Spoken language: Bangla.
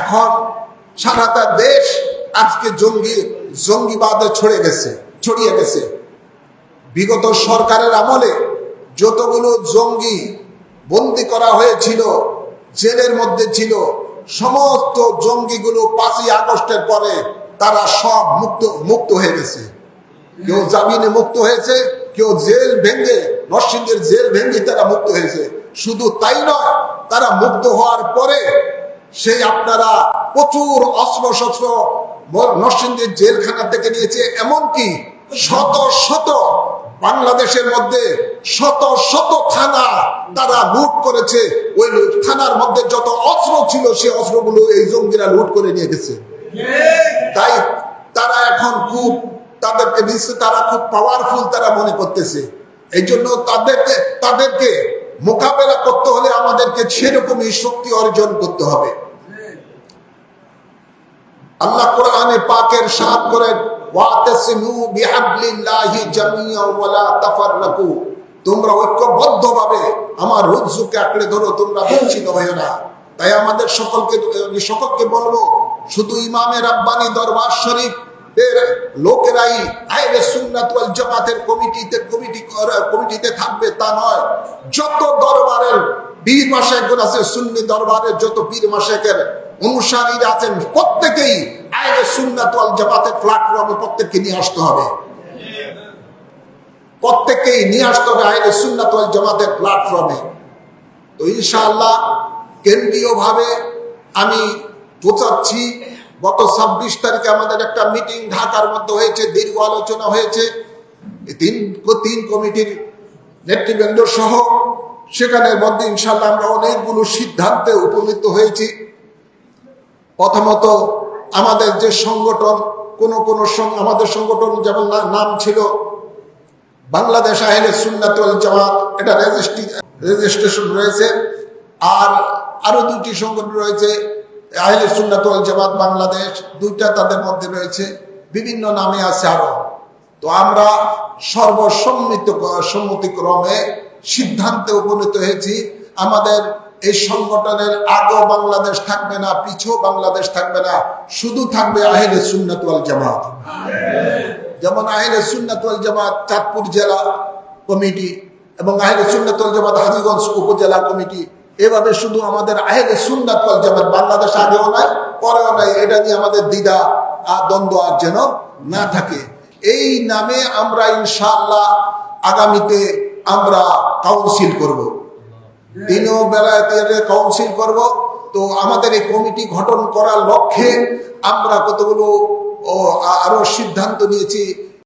এখন সারাটা দেশ আজকে জঙ্গি, জঙ্গিবাদে ছড়ে গেছে, ছড়িয়ে গেছে। বিগত সরকারের আমলে যতগুলো জঙ্গি বন্দি করা হয়েছিল, জেলের মধ্যে ছিল, সমস্ত জঙ্গিগুলো পাঁচই আগস্টের পরে তারা সব মুক্ত মুক্ত হয়ে গেছে। কেউ জামিনে মুক্ত হয়েছে, কেউ জেল ভেঙে নরসিংহের জেল ভেঙে তারা মুক্ত হয়েছে। শুধু তাই নয়, তারা মুক্ত হওয়ার পরে সেই আপনারা প্রচুর অস্ত্র শস্ত্র নরসিংহের জেলখানা থেকে নিয়েছে, এমনকি শত শত বাংলাদেশের মধ্যে শত শত থানা তারা লুট করেছে। ওই থানার মধ্যে যত অস্ত্র ছিল সেই অস্ত্রগুলো এই জঙ্গিরা লুট করে নিয়ে গেছে। তাই তারা এখন খুব তাদেরকে নিশ্চয় তারা খুব পাওয়ারফুল তারা মনে করতেছে। এই জন্য তাদেরকে তাদেরকে মোকাবেলা করতে হলে আমাদেরকে সেরকমই শক্তি অর্জন করতে হবে। আল্লাহ কোরআনে পাকের ওয়াতাসিমু বিহাবলিল্লাহি জামিয়ান ওয়ালা তাফাররাকু। আমার ধরো, তোমরা হয়েও না। তাই আমাদের সকলকে সকলকে বলব, শুধু ইমামের রাব্বানি দরবার শরীফ এর লোকেরাই আইরে সুন্নাত ওয়াল জামাতের কমিটিতে কমিটি কমিটিতে থাকবে তা নয়। যত দরবারের বীর মাসেকগুলো আছে, সুন্নি দরবারের যত বীর মাসেকের অনুসারীরা আছেন, প্রত্যেকেই আইরে সুন্নাত ওয়াল জামাতের প্ল্যাটফর্মে প্রত্যেককে নিয়ে আসতে হবে। প্রত্যেককেই নিয়ে আসতে হবে আইরে সুন্নাত ওয়াল জামাতের প্ল্যাটফর্মে তো ইনশাআল্লাহ কেন্দ্রীয়ভাবে আমি বোঝাচ্ছি গত ছাব্বিশ তারিখে আমাদের একটা মিটিং ঢাকার মধ্যে হয়েছে, দীর্ঘ আলোচনা হয়েছে। তিন তিন কমিটির নেতৃবৃন্দ সহ সেখানের মধ্যে ইনশাল্লাহ আমরা অনেকগুলো সিদ্ধান্তে উপনীত হয়েছি। প্রথমত আমাদের যে সংগঠন, কোন কোন আমাদের সংগঠন যেমন নাম ছিল বাংলাদেশ আহলে সুন্নাত ওয়াল জামাত, এটা রেজিস্ট্রি, রেজিস্ট্রেশন রয়েছে। আর আরও দুটি সংগঠন রয়েছে আহলে সুন্নাত জামাত বাংলাদেশ দুইটা তাদের মধ্যে রয়েছে, বিভিন্ন নামে আছে আরও। তো আমরা সর্বসম্মিত, সম্মতিক্রমে সিদ্ধান্তে উপনীত হয়েছি, আমাদের এই সংগঠনের আগেও বাংলাদেশ থাকবে না পিছু বাংলাদেশ থাকবে না, শুধু থাকবে আহলে সুন্নাত ওয়াল জামাত। যেমন আহলে সুন্নাত ওয়াল জামাত চাঁদপুর জেলা কমিটি এবং আহলে সুন্নাত ওয়াল জামাত হাজিগঞ্জ উপজেলা কমিটি এভাবে শুধু আমাদের আহলে সুন্নাত ওয়াল জামাত বাংলাদেশ আগেও নাই, পরেও নাই। এটা নিয়ে আমাদের দ্বিধা আর দ্বন্দ্ব আর যেন না থাকে। এই নামে আমরা ইনশাআল্লাহ আগামীতে আমরা কাউন্সিল করব। দিনও বেলায় কাউন্সিল করব। তো আমাদের এই কমিটি গঠন করার লক্ষ্যে আমরা কতগুলো আরও সিদ্ধান্ত নিয়েছি।